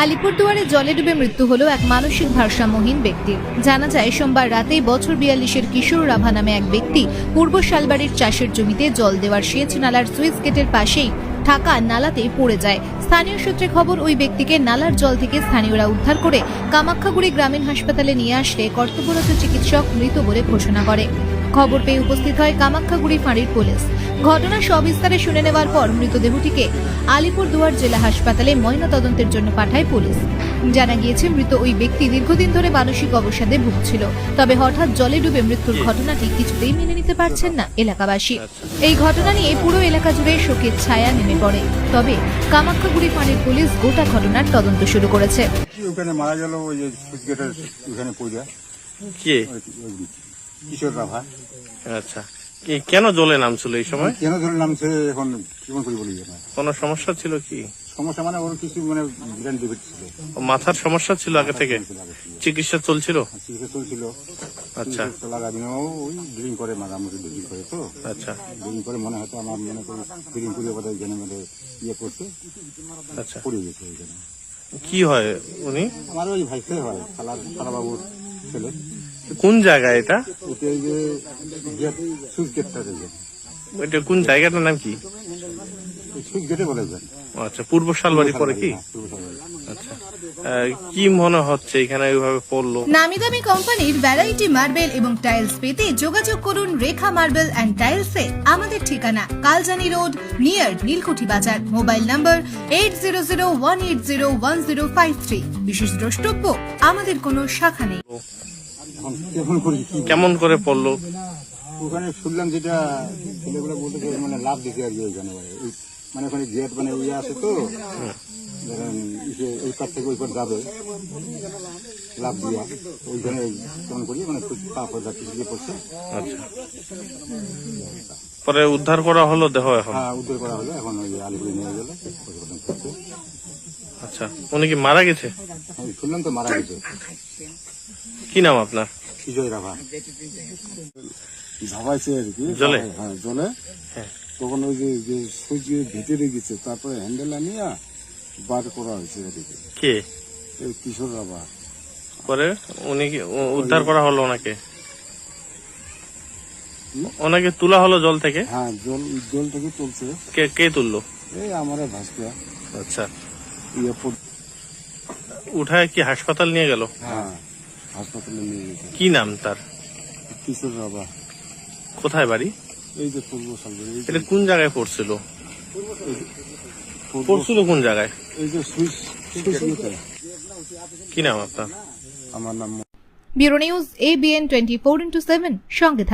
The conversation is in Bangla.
আলিপুরদুয়ারে জলে ডুবে মৃত্যু হলো এক মানসিক ভারসাম্যহীন ব্যক্তির জানা যায়, সোমবার রাতে বছর বিয়াল্লিশের কিশোর রাভা নামে এক ব্যক্তি পূর্ব শালবাড়ির চাষের জমিতে জল দেওয়ার সেচ নালার সুইচ গেটের পাশেই ঢাকা নালাতে পড়ে যায়। স্থানীয় সূত্রে খবর, ওই ব্যক্তিকে নালার জল থেকে স্থানীয়রা উদ্ধার করে কামাখ্যাগুড়ি গ্রামীণ হাসপাতালে নিয়ে আসলে কর্তব্যরত চিকিৎসক মৃত বলে ঘোষণা করে। খবর পেয়ে উপস্থিত হয় কামাখ্যাগুড়ি ফাঁড়ির পুলিশ। ঘটনা সবিস্তারে শুনে নেওয়ার পর মৃতদেহটিকে আলিপুরদুয়ার জেলা হাসপাতালে ময়নাতদন্তের জন্য পাঠায় পুলিশ। জানা গিয়েছে মৃত ওই ব্যক্তি দীর্ঘদিন ধরে মানসিক অবসাদে ভুগছিল। তবে হঠাৎ জলে ডুবে মৃত্যুর ঘটনাটি কিছুতেই মেনে নিতে পারছেন না এলাকাবাসী। এই ঘটনা নিয়ে পুরো এলাকা জুড়ে শোকের ছায়া নেমে পড়ে। তবে কামাখ্যাগুড়ি ফাঁড়ির পুলিশ গোটা ঘটনার তদন্ত শুরু করেছে। ওখানে মারা গেল ওই যে ওখানে পড়ে কে? কিশোর রাভা আচ্ছা। কি- কেন জলে নামছিল এই সময়? কেন ধরে নামছে এখন কেমন করে বলি কোনো সমস্যা ছিল কি? সমস্যা মানে ওর কিছু মানে ব্রেন ডিভিট ছিল। মাথার সমস্যা ছিল আগে থেকে। চিকিৎসা চলছিল? চিকিৎসা চলছিল। আচ্ছা। লাগাবিনো ওই ড্রিঙ্ক করে মাঝামাঝি ড্রিঙ্ক করে তো। আচ্ছা। ড্রিঙ্ক করে মনে হয়তো আমার মনে করি ড্রিঙ্ক করে বোধহয় এখানে মধ্যে ইয়ে করছে। আচ্ছা। পড়ে গেছে কি হয় উনি? আমার ওই ভাইসে হয় খালার খালাবাবুর ছেলে। কোন জায়গা এটা? এটা কোন জায়গাটার নাম কি? আচ্ছা পূর্ব শালবাড়ি পরে কি? হ্যাঁ। আচ্ছা। কি মনে হচ্ছে এখানে এইভাবে পড়ল? নামি দামি কোম্পানির ভ্যারাইটি মার্বেল এবং টাইলস পেতে যোগাযোগ করুন রেখা মার্বেল অ্যান্ড টাইলসে আমাদের ঠিকানা Kaljani road near Nilkuthi Bazar. Mobile number eight zero zero one eight zero one zero five three বিশেষ দ্রষ্টব্য আমাদের কোনো শাখা নেই। কেমন করে কি কেমন করে পড়ল? ওখানে শুনলাম যেটা ছেলেগুলো বলতে মানে লাভ দিতে আর কি ওইখানে ওই- মানে ওখানে গেট মানে ইয়ে আছে তো এই পার থেকে ওই পার যাবে। লাভ দিয়া। ওইখানে কেমন করি মানে পা দিয়ে পড়ছে। আচ্ছা। পরে উদ্ধার করা হলো দেহ এখন? হ্যাঁ উদ্ধার করা হলো এখন ওই আলিপুরে নিয়ে গেল আচ্ছা। উনি কি মারা গেছে? শুনলাম তো মারা গেছে। কি নাম আপনার? বিজয় রাভা। ঝাপাইছে আর কি জলে? হ্যাঁ জলে। হ্যাঁ। তখন ওই যে যে ভিতরে গেছে তারপরে হ্যান্ডেল আনিয়া বার করা হয়েছে এদিকে। কে? কিশোর রাবা পরে উনি উদ্ধার করা হলো ওনাকে? ওনাকে তোলা হলো জল থেকে? হ্যাঁ জল জল থেকে তুলছে। কে কে তুললো? এই আমার ভাসকা আচ্ছা। ইয়ে উঠায় কি হাসপাতাল নিয়ে গেল? হ্যাঁ। হাসপাতালে নিয়ে গেছে। কি নাম তার? কিশোর রাবা কোথায় বাড়ি? এই যে পূর্ব এটা কোন জায়গায় পড়ছিল? পড়ছিল কোন জায়গায়? এই যে কি নাম আপনার? আমার নাম bureau news ABN twenty four into seven সঙ্গে।